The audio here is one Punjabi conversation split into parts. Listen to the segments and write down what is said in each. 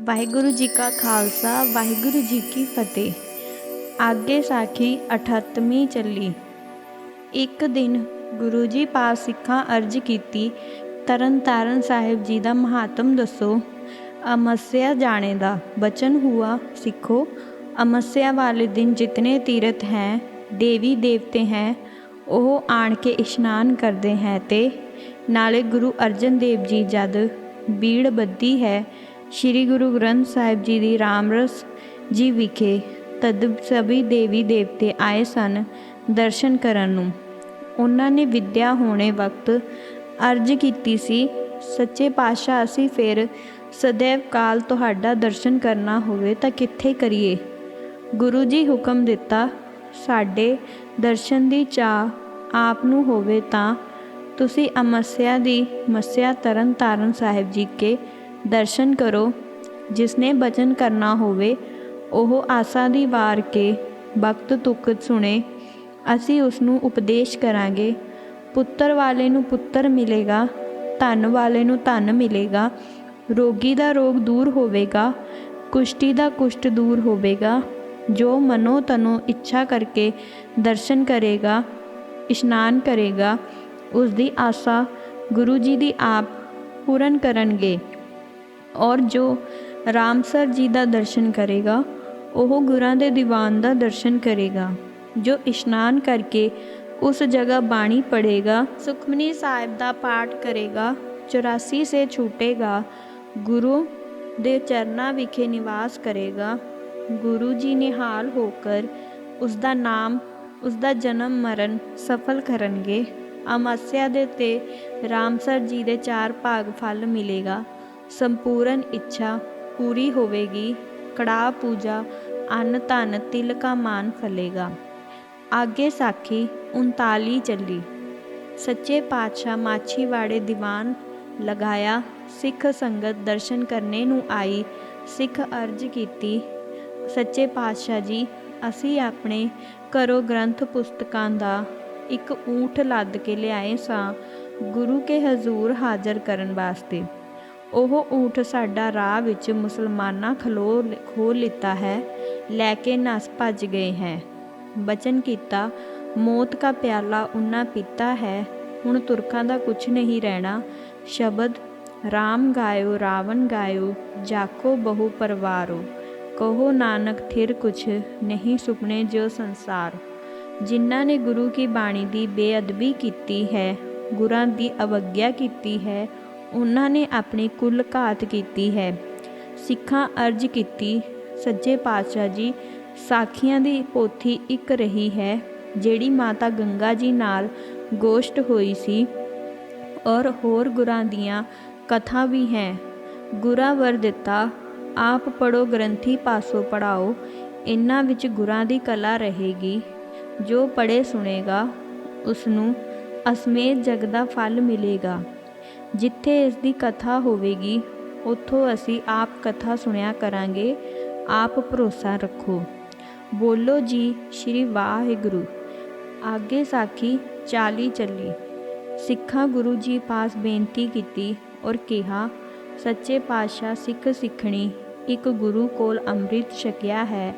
ਵਾਹਿਗੁਰੂ ਜੀ ਕਾ ਖਾਲਸਾ, ਵਾਹਿਗੁਰੂ ਜੀ ਕੀ ਫਤਿਹ। ਆਗੇ ਸਾਖੀ 38ਵੀਂ ਚੱਲੀ। ਇੱਕ ਦਿਨ ਗੁਰੂ ਜੀ ਪਾਸ ਸਿੱਖਾਂ ਅਰਜ਼ ਕੀਤੀ, ਤਰਨਤਾਰਨ ਸਾਹਿਬ ਜੀ ਦਾ ਮਹਾਤਮ ਦੱਸੋ, ਅਮੱਸਿਆ ਜਾਣੇ ਦਾ ਬਚਨ ਹੁਆ ਸਿੱਖੋ, ਅਮੱਸਿਆ ਵਾਲੇ ਦਿਨ ਜਿਤਨੇ ਤੀਰਥ ਹੈ, ਦੇਵੀ ਦੇਵਤੇ ਹੈ, ਉਹ ਆਣ ਕੇ ਇਸ਼ਨਾਨ ਕਰਦੇ ਹੈ ਤੇ ਨਾਲੇ ਗੁਰੂ ਅਰਜਨ ਦੇਵ ਜੀ ਜਦ ਬੀੜ ਬੱਦੀ ਹੈ ਸ੍ਰੀ ਗੁਰੂ ਗ੍ਰੰਥ ਸਾਹਿਬ ਜੀ ਦੀ ਰਾਮਰਸ ਜੀ ਵਿਖੇ ਤਦ ਸਭੀ ਦੇਵੀ ਦੇਵਤੇ ਆਏ ਸਨ ਦਰਸ਼ਨ ਕਰਨ ਨੂੰ। ਉਹਨਾਂ ਨੇ ਵਿਦਿਆ ਹੋਣੇ ਵਕਤ ਅਰਜ਼ ਕੀਤੀ ਸੀ, ਸੱਚੇ ਪਾਤਸ਼ਾਹ, ਅਸੀਂ ਫਿਰ ਸदैव ਕਾਲ ਤੁਹਾਡਾ ਦਰਸ਼ਨ ਕਰਨਾ ਹੋਵੇ ਤਾਂ ਕਿੱਥੇ ਕਰੀਏ? ਗੁਰੂ ਜੀ ਹੁਕਮ ਦਿੱਤਾ, ਸਾਡੇ ਦਰਸ਼ਨ ਦੀ ਚਾਹ ਆਪ ਨੂੰ ਹੋਵੇ ਤਾਂ ਤੁਸੀਂ ਅਮੱਸਿਆ ਦੀ ਮੱਸਿਆ ਤਰਨ ਤਾਰਨ ਸਾਹਿਬ ਜੀ ਕੇ ਦਰਸ਼ਨ ਕਰੋ। ਜਿਸਨੇ ਬਚਨ ਕਰਨਾ ਹੋਵੇ, ਉਹ ਆਸਾ ਦੀ ਵਾਰ ਕੇ ਵਕਤ ਤੁਕ ਸੁਣੇ। ਅਸੀਂ ਉਸ ਨੂੰ ਉਪਦੇਸ਼ ਕਰਾਂਗੇ, ਪੁੱਤਰ ਵਾਲੇ ਨੂੰ ਪੁੱਤਰ ਮਿਲੇਗਾ, ਧਨ ਵਾਲੇ ਨੂੰ ਧਨ ਮਿਲੇਗਾ। ਰੋਗੀ ਦਾ ਰੋਗ ਦੂਰ ਹੋਵੇਗਾ ਕੁਸ਼ਟੀ ਦਾ ਕੁਸ਼ਟ ਦੂਰ ਹੋਵੇਗਾ। ਜੋ ਮਨੋ ਤਨੋ ਇੱਛਾ ਕਰਕੇ ਦਰਸ਼ਨ ਕਰੇਗਾ, ਇਸ਼ਨਾਨ ਕਰੇਗਾ ਉਸ ਦੀ ਆਸਾ ਗੁਰੂ ਜੀ ਦੀ ਆਪ ਪੂਰਨ ਕਰਨਗੇ। ਔਰ ਜੋ ਰਾਮਸਰ ਜੀ ਦਾ ਦਰਸ਼ਨ ਕਰੇਗਾ, ਉਹ ਗੁਰਾਂ ਦੇ ਦੀਵਾਨ ਦਾ ਦਰਸ਼ਨ ਕਰੇਗਾ, ਜੋ ਇਸ਼ਨਾਨ ਕਰਕੇ ਉਸ ਜਗ੍ਹਾ ਬਾਣੀ ਪੜੇਗਾ ਸੁਖਮਨੀ ਸਾਹਿਬ ਦਾ ਪਾਠ ਕਰੇਗਾ 84 ਸੇ ਛੂਟੇਗਾ, ਗੁਰੂ ਦੇ ਚਰਨਾਂ ਵਿਖੇ ਨਿਵਾਸ ਕਰੇਗਾ, ਗੁਰੂ ਜੀ ਨਿਹਾਲ ਹੋ ਕਰ ਉਸ ਦਾ ਨਾਮ, ਉਸ ਦਾ ਜਨਮ ਮਰਨ ਸਫਲ ਕਰਨਗੇ। ਅਮਾਸਿਆ ਦੇ ਤੇ ਰਾਮਸਰ ਜੀ ਦੇ ਚਾਰ ਭਾਗ ਫਲ ਮਿਲੇਗਾ। ਸੰਪੂਰਨ ਇੱਛਾ ਪੂਰੀ ਹੋਵੇਗੀ। ਕੜਾ ਪੂਜਾ ਅੰਨ ਧਨ ਤਿਲ ਕਾ ਮਾਨ ਫਲੇਗਾ। ਆਗੇ ਸਾਖੀ 39 ਚੱਲੀ। ਸੱਚੇ ਪਾਤਸ਼ਾਹ ਮਾਛੀਵਾੜੇ ਦੀਵਾਨ ਲਗਾਇਆ। ਸਿੱਖ ਸੰਗਤ ਦਰਸ਼ਨ ਕਰਨੇ ਨੂੰ ਆਈ। ਸਿੱਖ ਅਰਜ਼ ਕੀਤੀ। ਸੱਚੇ ਪਾਤਸ਼ਾਹ ਜੀ, ਅਸੀਂ ਆਪਣੇ ਘਰੋਂ ਗ੍ਰੰਥ ਪੁਸਤਕਾਂ ਦਾ ਇੱਕ ਊਠ ਲੱਦ ਕੇ ਲਿਆਏ ਸਾਂ। ਗੁਰੂ ਕੇ ਹਜ਼ੂਰ ਹਾਜ਼ਰ ਕਰਨ ਵਾਸਤੇ। ਉਹ ਊਠ ਸਾਡਾ ਰਾਹ ਵਿੱਚ ਮੁਸਲਮਾਨਾਂ ਖਲੋ ਖੋ ਲਿੱਤਾ ਹੈ, ਲੈ ਕੇ ਨਸ ਭੱਜ ਗਏ ਹੈ। ਬਚਨ ਕੀਤਾ, ਮੌਤ ਕਾ ਪਿਆਲਾ ਉਨਾ ਪੀਤਾ ਹੈ, ਹੁਣ ਤੁਰਕਾਂ ਦਾ ਕੁਝ ਨਹੀਂ ਰਹਿਣਾ। ਸ਼ਬਦ RAM ਗਾਇਓ, ਰਾਵਣ ਗਾਇਓ, ਜਾਕੋ ਬਹੁ ਪਰਵਾਰੋ। ਕਹੋ ਨਾਨਕ, ਥਿਰ ਕੁਛ ਨਹੀਂ ਸੁਪਨੇ ਜੋ ਸੰਸਾਰ। ਜਿਨ੍ਹਾਂ ਨੇ ਗੁਰੂ ਕੀ ਬਾਣੀ ਦੀ ਬੇਅਦਬੀ ਕੀਤੀ ਹੈ, ਗੁਰਾਂ ਦੀ ਅਵਗਿਆ ਕੀਤੀ ਹੈ ਉਹਨਾਂ ਨੇ ਆਪਣੀ ਕੁੱਲ ਘਾਤ ਕੀਤੀ ਹੈ। ਸਿੱਖਾਂ ਅਰਜ਼ ਕੀਤੀ, ਸੱਜੇ ਪਾਤਸ਼ਾਹ ਜੀ, ਸਾਖੀਆਂ ਦੀ ਪੋਥੀ ਇੱਕ ਰਹੀ ਹੈ, ਜਿਹੜੀ ਮਾਤਾ ਗੰਗਾ ਜੀ ਨਾਲ ਗੋਸ਼ਟ ਹੋਈ ਸੀ ਔਰ ਹੋਰ ਗੁਰਾਂ ਦੀਆਂ ਕਥਾ ਵੀ ਹੈ। ਗੁਰਾਂ ਵਰ ਦਿੱਤਾ, ਆਪ ਪੜੋ ਗ੍ਰੰਥੀ ਪਾਸੋਂ ਪੜਾਓ ਇਹਨਾਂ ਵਿੱਚ ਗੁਰਾਂ ਦੀ ਕਲਾ ਰਹੇਗੀ। ਜੋ ਪੜੇ ਸੁਣੇਗਾ ਉਸ ਨੂੰ ਅਸਮੇਤ ਜਗ ਦਾ ਫਲ ਮਿਲੇਗਾ। ਜਿੱਥੇ ਇਸ ਦੀ ਕਥਾ ਹੋਵੇਗੀ, ਉੱਥੋਂ ਅਸੀਂ ਆਪ ਕਥਾ ਸੁਣਿਆ ਕਰਾਂਗੇ। ਆਪ ਭਰੋਸਾ ਰੱਖੋ। ਬੋਲੋ ਜੀ, ਸ਼੍ਰੀ ਵਾਹਿਗੁਰੂ। ਆਗੇ ਸਾਖੀ 40 ਚੱਲੀ। ਸਿੱਖਾਂ ਗੁਰੂ ਜੀ ਪਾਸ ਬੇਨਤੀ ਕੀਤੀ ਔਰ ਕਿਹਾ, ਸੱਚੇ ਪਾਤਸ਼ਾਹ ਸਿੱਖ ਸਿੱਖਣੀ ਇੱਕ ਗੁਰੂ ਕੋਲ ਅੰਮ੍ਰਿਤ ਛਕਿਆ ਹੈ।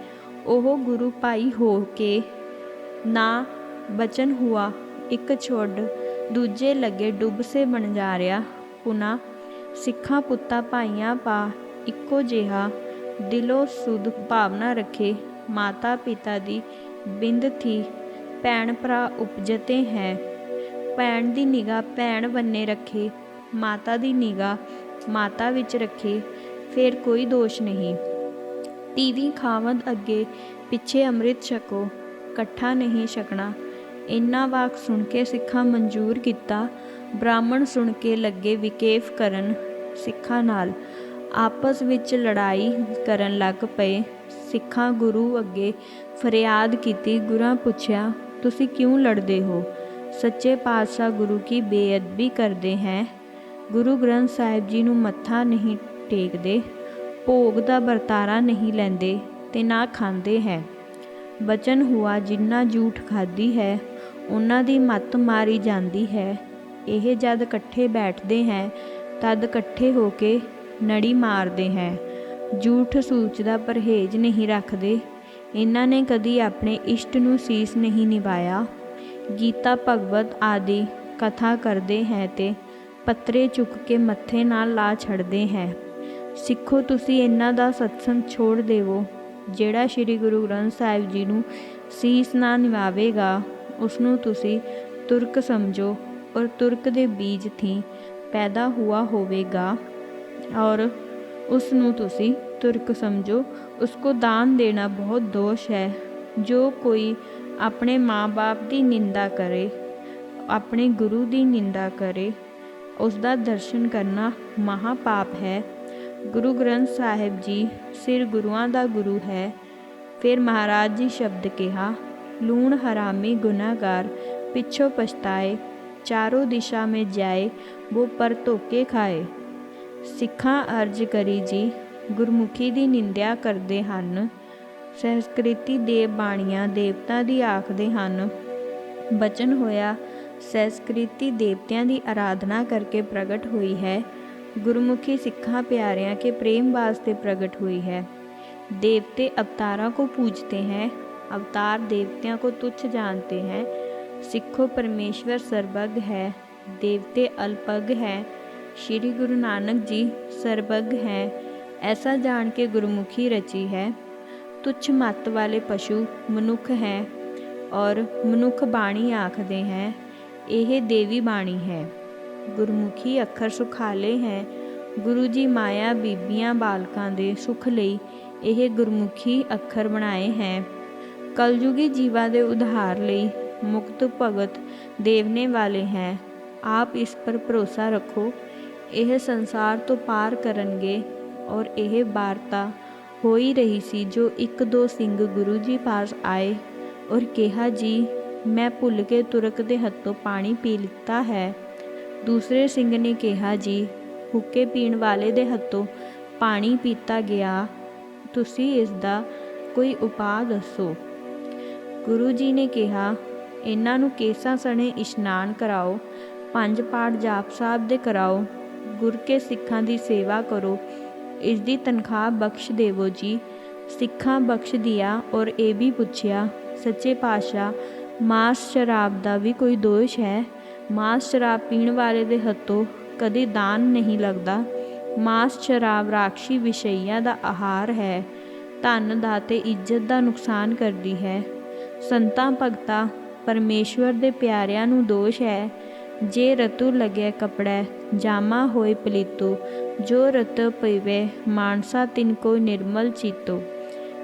ਉਹ ਗੁਰੂ ਭਾਈ ਹੋ ਕੇ ਨਾ ਬਚਨ ਹੁਆ, ਇੱਕ ਛੋੜ ਦੂਜੇ ਲੱਗੇ ਡੁੱਬ ਸੇ ਬਣ ਜਾ ਰਿਆ। ਪੁਨਾ, ਸਿੱਖਾਂ ਪੁੱਤਾਂ ਭਾਈਆਂ ਪਾ ਇੱਕੋ ਜਿਹਾ ਦਿਲੋਂ ਸੁਧ ਭਾਵਨਾ ਰੱਖੇ। ਮਾਤਾ ਪਿਤਾ ਦੀ ਬਿੰਦ ਥੀ, ਭੈਣ ਭਰਾ ਉਪਜਤੇ ਹੈ। ਭੈਣ ਦੀ ਨਿਗਾਹ ਭੈਣ ਬੰਨੇ ਰੱਖੇ, ਮਾਤਾ ਦੀ ਨਿਗਾਹ ਮਾਤਾ ਵਿੱਚ ਰੱਖੇ, ਫਿਰ ਕੋਈ ਦੋਸ਼ ਨਹੀਂ। ਤੀਵੀਂ ਖਾਵੰਦ ਅੱਗੇ ਪਿੱਛੇ ਅੰਮ੍ਰਿਤ ਛਕੋ, ਇਕੱਠਾ ਨਹੀਂ ਛਕਣਾ। ਇੰਨਾ ਵਾਕ ਸੁਣ ਕੇ ਸਿੱਖਾਂ ਮਨਜ਼ੂਰ ਕੀਤਾ। ਬ੍ਰਾਹਮਣ ਸੁਣ ਕੇ ਲੱਗੇ ਵਿਕੇਫ ਕਰਨ ਸਿੱਖਾਂ ਨਾਲ। ਆਪਸ ਵਿੱਚ ਲੜਾਈ ਕਰਨ ਲੱਗ ਪਏ। ਸਿੱਖਾਂ ਗੁਰੂ ਅੱਗੇ ਫਰਿਆਦ ਕੀਤੀ, ਗੁਰਾਂ ਪੁੱਛਿਆ, ਤੁਸੀਂ ਕਿਉਂ ਲੜਦੇ ਹੋ? ਸੱਚੇ ਪਾਤਸ਼ਾਹ ਗੁਰੂ ਕੀ ਬੇਅਦਬੀ ਕਰਦੇ ਹੈ? ਗੁਰੂ ਗ੍ਰੰਥ ਸਾਹਿਬ ਜੀ ਨੂੰ ਮੱਥਾ ਨਹੀਂ ਟੇਕਦੇ, ਭੋਗ ਦਾ ਵਰਤਾਰਾ ਨਹੀਂ ਲੈਂਦੇ ਤੇ ਨਾ ਖਾਂਦੇ ਹੈ। ਬਚਨ ਹੁਆ, ਜਿੰਨਾ ਝੂਠ ਖਾਦੀ ਹੈ ਉਹਨਾਂ ਦੀ ਮੱਤ ਮਾਰੀ ਜਾਂਦੀ ਹੈ। ਇਹ ਜਦ ਇਕੱਠੇ ਬੈਠਦੇ ਹੈ, ਤਦ ਇਕੱਠੇ ਹੋ ਕੇ ਨੜੀ ਮਾਰਦੇ ਹੈ। ਝੂਠ ਸੂਚ ਦਾ ਪਰਹੇਜ਼ ਨਹੀਂ ਰੱਖਦੇ। ਇਹਨਾਂ ਨੇ ਕਦੀ ਆਪਣੇ ਇਸ਼ਟ ਨੂੰ ਸੀਸ ਨਹੀਂ ਨਿਭਾਇਆ। ਗੀਤਾ ਭਗਵਤ ਆਦਿ ਕਥਾ ਕਰਦੇ ਹੈ ਤੇ ਪੱਤਰੇ ਚੁੱਕ ਕੇ ਮੱਥੇ ਨਾਲ ਲਾ ਛੱਡਦੇ ਹੈ। ਸਿੱਖੋ, ਤੁਸੀਂ ਇਹਨਾਂ ਦਾ ਸਤਸੰਗ ਛੋੜ ਦੇਵੋ। ਜਿਹੜਾ ਸ੍ਰੀ ਗੁਰੂ ਗ੍ਰੰਥ ਸਾਹਿਬ ਜੀ ਨੂੰ ਸੀਸ ਨਾ ਨਿਵਾਵੇਗਾ ਉਸ ਨੂੰ ਤੁਸੀਂ ਤੁਰਕ ਸਮਝੋ ਔਰ ਤੁਰਕ ਦੇ ਬੀਜ ਥੀ, ਪੈਦਾ ਹੁਆ ਹੋਵੇਗਾ। ਔਰ ਉਸ ਨੂੰ ਤੁਸੀਂ ਤੁਰਕ ਸਮਝੋ, ਉਸਕੋ ਦਾਨ ਦੇਣਾ ਬਹੁਤ ਦੋਸ਼ ਹੈ। ਜੋ ਕੋਈ ਆਪਣੇ ਮਾਂ-ਬਾਪ ਦੀ ਨਿੰਦਾ ਕਰੇ, ਆਪਣੇ ਗੁਰੂ ਦੀ ਨਿੰਦਾ ਕਰੇ ਉਸ ਦਾ ਦਰਸ਼ਨ ਕਰਨਾ ਮਹਾ ਪਾਪ ਹੈ। ਗੁਰੂ ਗ੍ਰੰਥ ਸਾਹਿਬ ਜੀ ਸਿਰ ਗੁਰੂਆਂ ਦਾ ਗੁਰੂ ਹੈ। ਫਿਰ ਮਹਾਰਾਜ ਜੀ ਸ਼ਬਦ ਕਿਹਾ ਲੂਣ ਹਰਾਮੀ ਗੁਨਾਹਗਾਰ ਪਿੱਛੋਂ ਪਛਤਾਏ ਚਾਰੋਂ ਦਿਸ਼ਾ ਮੇ ਜਾਏ ਉਹ ਪਰ ਧੋਕੇ ਖਾਏ ਸਿੱਖਾਂ ਅਰਜ ਕਰੀ ਜੀ ਗੁਰਮੁਖੀ ਦੀ ਨਿੰਦਿਆ ਕਰਦੇ ਹਨ ਸੰਸਕ੍ਰਿਤੀ ਦੇ ਬਾਣੀਆਂ ਦੇਵਤਾ ਦੀ ਆਖਦੇ ਹਨ ਬਚਨ ਹੋਇਆ ਸੰਸਕ੍ਰਿਤੀ ਦੇਵਤਿਆਂ ਦੀ ਆਰਾਧਨਾ ਕਰਕੇ ਪ੍ਰਗਟ ਹੋਈ ਹੈ ਗੁਰਮੁਖੀ ਸਿੱਖਾਂ ਪਿਆਰਿਆਂ ਕੇ ਪ੍ਰੇਮ ਵਾਸਤੇ ਪ੍ਰਗਟ हुई है देवते अवतारों को पूजते हैं अवतार देवतियों को तुच्छ जानते हैं सिखो परमेश्वर सर्वज्ञ है देवते अल्पज्ञ है श्री गुरु नानक जी सर्वज्ञ हैं ऐसा जान के गुरुमुखी रची है तुच्छ मत वाले पशु मनुख हैं और मनुख बाणी आखदे हैं ਇਹ ਦੇਵੀ ਬਾਣੀ ਹੈ ਗੁਰਮੁਖੀ ਅੱਖਰ ਸੁਖਾਲੇ ਹੈ ਗੁਰੂ ਜੀ ਮਾਇਆ ਬੀਬੀਆਂ ਬਾਲਕਾਂ ਦੇ ਸੁਖ ਲਈ ਇਹ ਗੁਰਮੁਖੀ ਅੱਖਰ ਬਣਾਏ ਹੈ ਕਲਯੁਗੀ ਜੀਵਾਂ ਦੇ ਉਧਾਰ ਲਈ ਮੁਕਤ ਭਗਤ ਦੇਵਨੇ ਵਾਲੇ ਹੈ। ਆਪ ਇਸ ਪਰ ਭਰੋਸਾ ਰੱਖੋ, ਇਹ ਸੰਸਾਰ ਤੋਂ ਪਾਰ ਕਰਨਗੇ ਔਰ ਇਹ ਵਾਰਤਾ ਹੋ ਹੀ ਰਹੀ ਸੀ ਜੋ ਇੱਕ ਦੋ ਸਿੰਘ ਗੁਰੂ ਜੀ ਪਾਸ ਆਏ ਔਰ ਕਿਹਾ, ਜੀ, ਮੈਂ ਭੁੱਲ ਕੇ ਤੁਰਕ ਦੇ ਹੱਥੋਂ ਪਾਣੀ ਪੀ ਲਿੱਤਾ ਹੈ। ਦੂਸਰੇ ਸਿੰਘ ਨੇ ਕਿਹਾ, ਜੀ, ਹੁੱਕੇ ਪੀਣ ਵਾਲੇ ਦੇ ਹੱਥੋਂ ਪਾਣੀ ਪੀਤਾ ਗਿਆ। ਤੁਸੀਂ ਇਸ ਦਾ ਕੋਈ ਉਪਾਅ ਦੱਸੋ। ਗੁਰੂ ਜੀ ਨੇ ਕਿਹਾ, ਇਹਨਾਂ ਨੂੰ ਕੇਸਾਂ ਸਣੇ ਇਸ਼ਨਾਨ ਕਰਾਓ, ਪੰਜ ਪਾਠ ਜਾਪ ਸਾਹਿਬ ਦੇ ਕਰਾਓ, ਗੁਰ ਕੇ ਸਿੱਖਾਂ ਦੀ ਸੇਵਾ ਕਰੋ, ਇਸ ਦੀ ਤਨਖਾਹ ਬਖਸ਼ ਦੇਵੋ ਜੀ। ਸਿੱਖਾਂ ਬਖਸ਼ ਦਿਆ ਔਰ ਇਹ ਵੀ ਪੁੱਛਿਆ, ਸੱਚੇ ਪਾਤਸ਼ਾਹ, ਮਾਸ ਸ਼ਰਾਬ ਦਾ ਵੀ ਕੋਈ ਦੋਸ਼ ਹੈ? ਮਾਸ ਸ਼ਰਾਬ ਪੀਣ ਵਾਲੇ ਦੇ ਹੱਥੋਂ ਕਦੇ ਦਾਨ ਨਹੀਂ ਲੱਗਦਾ। ਮਾਸ ਸ਼ਰਾਬ ਰਾਖਸ਼ੀ ਵਿਸ਼ਈਆਂ ਦਾ ਆਹਾਰ ਹੈ। ਧਨ ਦਾ ਤੇ ਇੱਜ਼ਤ ਦਾ ਨੁਕਸਾਨ ਕਰਦੀ ਹੈ। ਸੰਤਾਂ, ਭਗਤਾ, ਪਰਮੇਸ਼ਵਰ ਦੇ ਪਿਆਰਿਆਂ ਨੂੰ ਦੋਸ਼ ਹੈ। ਜੇ ਰਤੂ ਲਗਿਆ ਕਪੜਾ, ਜਾਮਾ ਹੋਏ ਪਲੀਤੋ, ਜੋ ਰਤ ਪਈਵੇ, ਮਾਨਸਾ ਤਿਨ ਕੋ ਨਿਰਮਲ ਚੀਤੋ।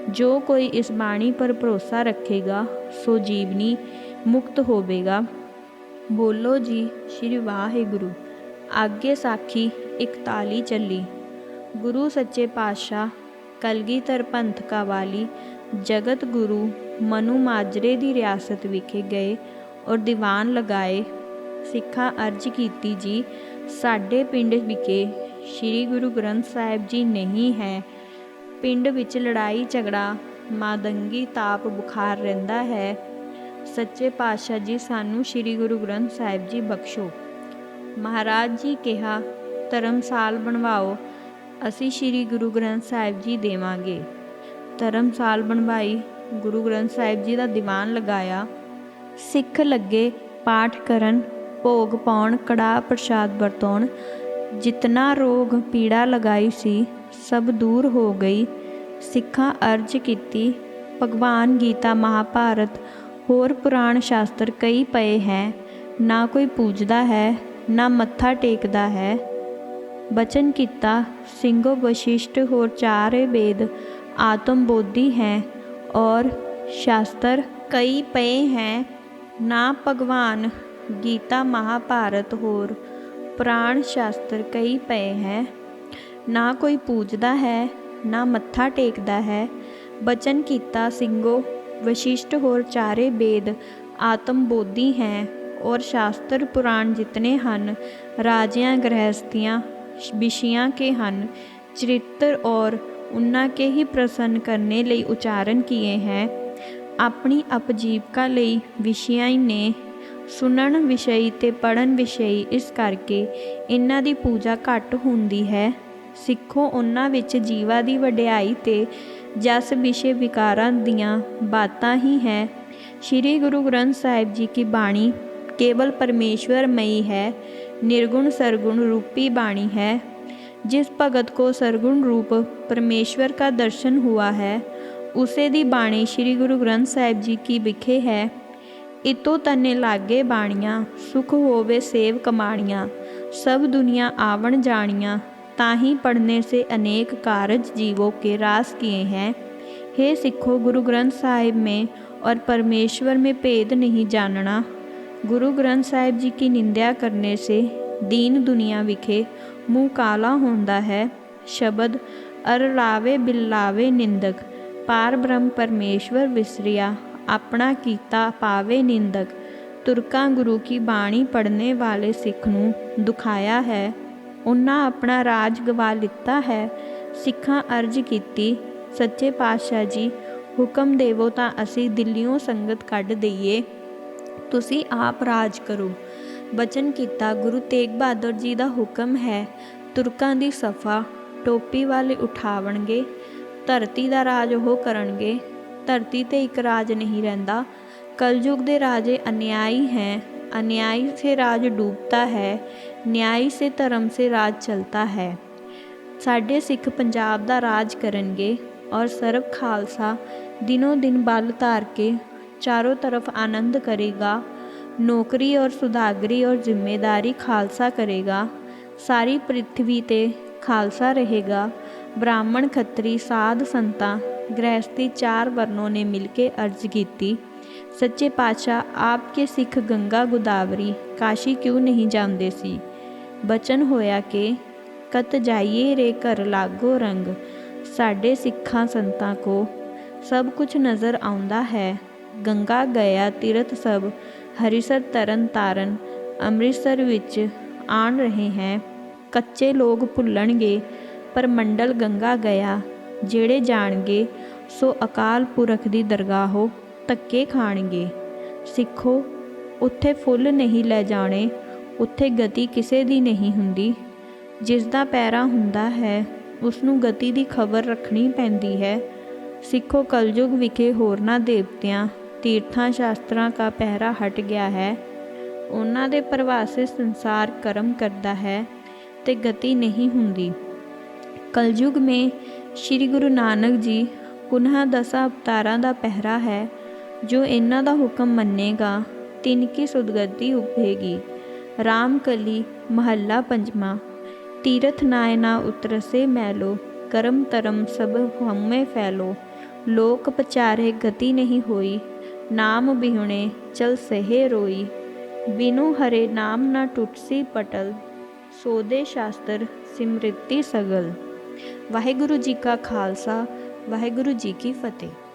ਜੋ ਕੋਈ ਇਸ ਬਾਣੀ ਪਰ ਭਰੋਸਾ ਰੱਖੇਗਾ, ਸੋ ਜੀਵਨੀ ਮੁਕਤ ਹੋਵੇਗਾ। ਬੋਲੋ ਜੀ, ਸ਼੍ਰੀ ਵਾਹਿਗੁਰੂ। ਅੱਗੇ ਸਾਖੀ 41 ਚੱਲੀ। ਗੁਰੂ ਸੱਚੇ ਪਾਤਸ਼ਾਹ, ਕਲਗੀਧਰ ਪੰਥਕਾ ਵਾਲੀ ਜਗਤ ਗੁਰੂ ਮਨੂ ਮਾਜਰੇ ਦੀ ਰਿਆਸਤ ਵਿਖੇ ਗਏ ਔਰ ਦੀਵਾਨ ਲਗਾਏ, ਸਿੱਖਾਂ ਅਰਜ਼ ਕੀਤੀ ਜੀ, ਸਾਡੇ ਪਿੰਡ ਵਿਖੇ ਸ੍ਰੀ ਗੁਰੂ ਗ੍ਰੰਥ ਸਾਹਿਬ ਜੀ ਨਹੀਂ ਹੈ। ਪਿੰਡ ਵਿੱਚ ਲੜਾਈ ਝਗੜਾ, ਮਾਦੰਗੀ ਤਾਪ ਬੁਖਾਰ ਰਹਿੰਦਾ ਹੈ। ਸੱਚੇ ਪਾਤਸ਼ਾਹ ਜੀ ਸਾਨੂੰ ਸ੍ਰੀ ਗੁਰੂ ਗ੍ਰੰਥ ਸਾਹਿਬ ਜੀ ਬਖਸ਼ੋ। ਮਹਾਰਾਜ ਜੀ ਕਿਹਾ, ਧਰਮਸਾਲ ਬਣਵਾਓ, ਅਸੀਂ ਸ੍ਰੀ ਗੁਰੂ ਗ੍ਰੰਥ ਸਾਹਿਬ ਜੀ ਦੇਵਾਂਗੇ। ਧਰਮਸਾਲ ਬਣਵਾਈ, ਗੁਰੂ ਗ੍ਰੰਥ ਸਾਹਿਬ ਜੀ ਦਾ ਦੀਵਾਨ ਲਗਾਇਆ। ਸਿੱਖ ਲੱਗੇ, ਪਾਠ ਕਰਨ, ਭੋਗ ਪਾਉਣ ਕੜਾ ਪ੍ਰਸ਼ਾਦ ਵਰਤਾਉਣ ਜਿਤਨਾ ਰੋਗ ਪੀੜਾ ਲਗਾਈ ਸੀ, ਸਭ ਦੂਰ ਹੋ ਗਈ। ਸਿੱਖਾਂ ਅਰਜ ਕੀਤੀ, ਭਗਵਾਨ ਗੀਤਾ ਮਹਾਭਾਰਤ, ਹੋਰ ਪੁਰਾਣ ਸ਼ਾਸਤਰ ਕਈ ਪਏ ਹੈ। ਨਾ ਕੋਈ ਪੂਜਦਾ ਹੈ, ਨਾ ਮੱਥਾ ਟੇਕਦਾ ਹੈ। ਬਚਨ ਕੀਤਾ, ਸਿੰਘੋ ਵਸ਼ਿਸ਼ਟ ਹੋਰ ਚਾਰੇ ਵੇਦ। ਆਤਮ ਬੋਧੀ ਹੈ और शास्त्र कई पए हैं ना भगवान गीता महाभारत होर पुराण शास्त्र कई पए हैं ना कोई पूजदा है ना मत्था टेकदा है बचन कीता ਸਿੰਘੋ वशिष्ठ होर चारे वेद आत्म बोधि हैं और शास्त्र पुराण जितने ਹਨ ਰਾਜਿਆਂ ਗ੍ਰਹਸਤੀਆਂ ਵਿਸ਼ਿਆਂ के ਹਨ ਚਰਿੱਤਰ और ਉਨ੍ਹਾਂ ਕੇ ਹੀ ਪ੍ਰਸੰਨ ਕਰਨੇ ਲਈ ਉਚਾਰਨ ਕੀਏ ਹੈ ਆਪਣੀ ਅਪਜੀਵਕਾ ਲਈ ਵਿਸ਼ਿਆਂ ਨੇ ਸੁਣਨ ਵਿਸ਼ਈ ਤੇ ਪੜਨ ਵਿਸ਼ਈ ਇਸ ਕਰਕੇ ਇਹਨਾਂ ਦੀ ਪੂਜਾ ਘੱਟ ਹੁੰਦੀ ਹੈ ਸਿੱਖੋ ਉਹਨਾਂ ਵਿੱਚ ਜੀਵਾ ਦੀ ਵਡਿਆਈ ਤੇ ਜਸ ਵਿਸ਼ੇ ਵਿਕਾਰਾਂ ਦੀਆਂ ਬਾਤਾਂ ਹੀ ਹੈ ਸ੍ਰੀ ਗੁਰੂ ਗ੍ਰੰਥ ਸਾਹਿਬ ਜੀ ਕੀ ਬਾਣੀ केवल परमेश्वरमयी है निर्गुण सरगुण रूपी बाणी है जिस भगत को सरगुण रूप परमेश्वर का दर्शन हुआ है, उसे दी बाणी श्री गुरु ग्रंथ साहिब जी की विखे है। इतो तने लागे बाणियाँ, सुख होवे सेव कमाणियाँ, सब दुनिया आवण जानियाँ ताही पढ़ने से अनेक कारज जीवों के रास किए हैं। हे सिखो गुरु ग्रंथ साहिब में, और परमेश्वर में भेद नहीं जानना गुरु ग्रंथ साहिब जी की निंदा करने से दीन दुनिया विखे ਮੂੰਹ ਕਾਲਾ ਹੁੰਦਾ ਹੈ। ਸ਼ਬਦ ਅਰਲਾਵੇ ਬਿਲਾਵੇ ਨਿੰਦਕ, ਪਾਰ ਬ੍ਰਹਮ ਪਰਮੇਸ਼ਵਰ ਵਿਸਰਿਆ, ਆਪਣਾ ਕੀਤਾ ਪਾਵੇ ਨਿੰਦਕ। ਤੁਰਕਾਂ ਗੁਰੂ ਕੀ ਬਾਣੀ ਪੜਨੇ ਵਾਲੇ ਸਿੱਖ ਨੂੰ ਦੁਖਾਇਆ ਹੈ। ਉਹਨਾਂ ਆਪਣਾ ਰਾਜ ਗਵਾ ਲਿੱਤਾ ਹੈ। ਸਿੱਖਾਂ ਅਰਜ ਕੀਤੀ, ਸੱਚੇ ਪਾਤਸ਼ਾਹ ਜੀ, ਹੁਕਮ ਦੇਵੋ ਤਾਂ ਅਸੀਂ ਦਿੱਲੀੋਂ ਸੰਗਤ ਕੱਢ ਦਈਏ। ਤੁਸੀਂ ਆਪ ਰਾਜ ਕਰੋ। ਬਚਨ ਕੀਤਾ ਗੁਰੂ ਤੇਗ ਬਹਾਦਰ ਜੀ ਦਾ ਹੁਕਮ ਹੈ, ਤੁਰਕਾਂ ਦੀ ਸਫਾ ਟੋਪੀ ਵਾਲੇ ਉਠਾਵਣਗੇ, ਧਰਤੀ ਦਾ ਰਾਜ ਉਹ ਕਰਨਗੇ, ਧਰਤੀ ਤੇ ਇੱਕ ਰਾਜ ਨਹੀਂ ਰਹਿੰਦਾ। ਕਲਯੁਗ ਦੇ ਰਾਜੇ ਅਨਿਆਈ ਹੈ, ਅਨਿਆਈ ਸੇ ਰਾਜ ਡੂਬਤਾ ਹੈ, ਨਿਆਈ ਸੇ ਧਰਮ ਸੇ ਰਾਜ ਚਲਤਾ ਹੈ। ਸਾਡੇ ਸਿੱਖ ਪੰਜਾਬ ਦਾ ਰਾਜ ਕਰਨਗੇ ਔਰ ਸਰਬ ਖਾਲਸਾ ਦਿਨੋ ਦਿਨ ਬਲ ਧਾਰ ਕੇ ਚਾਰੋਂ ਤਰਫ ਆਨੰਦ ਕਰੇਗਾ। ਨੌਕਰੀ ਔਰ ਸੁਦਾਗਰੀ ਔਰ ਜ਼ਿੰਮੇਦਾਰੀ ਖਾਲਸਾ ਕਰੇਗਾ। ਸਾਰੀ ਪ੍ਰਿਥਵੀ ਤੇ ਖਾਲਸਾ ਰਹੇਗਾ। ਬ੍ਰਾਹਮਣ ਖੱਤਰੀ ਸਾਧ ਸੰਤਾਂ ਗ੍ਰਹਿਸਤੀ ਚਾਰ ਵਰਨੋਂ ਨੇ ਮਿਲ ਕੇ ਅਰਜ਼ ਕੀਤੀ, ਸੱਚੇ ਪਾਤਸ਼ਾਹ, ਆਪਕੇ ਸਿੱਖ ਗੰਗਾ ਗੋਦਾਵਰੀ ਕਾਸ਼ੀ ਕਿਉਂ ਨਹੀਂ ਜਾਂਦੇ ਸੀ? ਬਚਨ ਹੋਇਆ ਕਿ ਕਤ ਜਾਈਏ ਰੇ ਘਰ ਲਾਗੋ ਰੰਗ, ਸਾਡੇ ਸਿੱਖਾਂ ਸੰਤਾਂ ਕੋ ਸਭ ਕੁਝ ਨਜ਼ਰ ਆਉਂਦਾ ਹੈ। ਗੰਗਾ ਗਿਆ ਤੀਰਤ ਸਭ ਹਰੀਸਰ ਤਰਨ ਤਾਰਨ, ਅੰਮ੍ਰਿਤਸਰ ਵਿੱਚ ਆਣ ਰਹੇ ਹੈ। ਕੱਚੇ ਲੋਕ ਭੁੱਲਣਗੇ, ਪਰ ਮੰਡਲ ਗੰਗਾ ਗਿਆ। ਜਿਹੜੇ ਜਾਣਗੇ, ਸੋ ਅਕਾਲ ਪੁਰਖ ਦੀ ਦਰਗਾਹੋ ਧੱਕੇ ਖਾਣਗੇ। ਸਿੱਖੋ, ਉੱਥੇ ਫੁੱਲ ਨਹੀਂ ਲੈ ਜਾਣੇ, ਉੱਥੇ ਗਤੀ ਕਿਸੇ ਦੀ ਨਹੀਂ ਹੁੰਦੀ। ਜਿਸ ਦਾ ਪੈਰਾ ਹੁੰਦਾ ਹੈ ਉਸ ਨੂੰ ਗਤੀ ਦੀ ਖਬਰ ਰੱਖਣੀ ਪੈਂਦੀ ਹੈ। ਸਿੱਖੋ, ਕਲਯੁਗ ਵਿਖੇ ਹੋਰਨਾਂ ਦੇਵਤਿਆਂ ਤੀਰਥਾਂ ਸ਼ਾਸਤਰਾਂ ਦਾ ਪਹਿਰਾ ਹਟ ਗਿਆ ਹੈ। ਉਹਨਾਂ ਦੇ ਪ੍ਰਵਾਸੇ ਸੰਸਾਰ ਕਰਮ ਕਰਦਾ ਹੈ ਤੇ ਗਤੀ ਨਹੀਂ ਹੁੰਦੀ। ਕਲਯੁਗ ਮੇ ਸ੍ਰੀ ਗੁਰੂ ਨਾਨਕ ਜੀ ਪੁਨः ਦਸਾਂ ਅਵਤਾਰਾਂ ਦਾ ਪਹਿਰਾ ਹੈ, ਜੋ ਇਹਨਾਂ ਦਾ ਹੁਕਮ ਮੰਨੇਗਾ, ਤਿਨ ਕੀ ਸੁਦਗਤੀ ਉਪੇਗੀ ਰਾਮ ਕਲੀ ਮਹੱਲਾ ਪੰਜਵਾਂ, ਤੀਰਥ ਨਾਇਨਾ ਉਤਰਸੇ ਮੈਲੋ, ਕਰਮ ਧਰਮ ਸਭ ਹਮੇ ਫੈਲੋ, ਲੋਕ ਪਚਾਰੇ ਗਤੀ ਨਹੀਂ ਹੋਈ ਨਾਮ ਬਿਹੁਣੇ ਚਲ ਸਹੇ ਰੋਈ। ਬਿਨੂ ਹਰੇ ਨਾਮ ਨਾ ਟੁੱਟਸੀ ਪਟਲ, ਸੋਦੇ ਸ਼ਾਸਤਰ ਸਿਮ੍ਰਿਤੀ ਸਗਲ। ਵਾਹਿਗੁਰੂ ਜੀ ਕਾ ਖਾਲਸਾ, ਵਾਹਿਗੁਰੂ ਜੀ ਕੀ ਫਤਿਹ।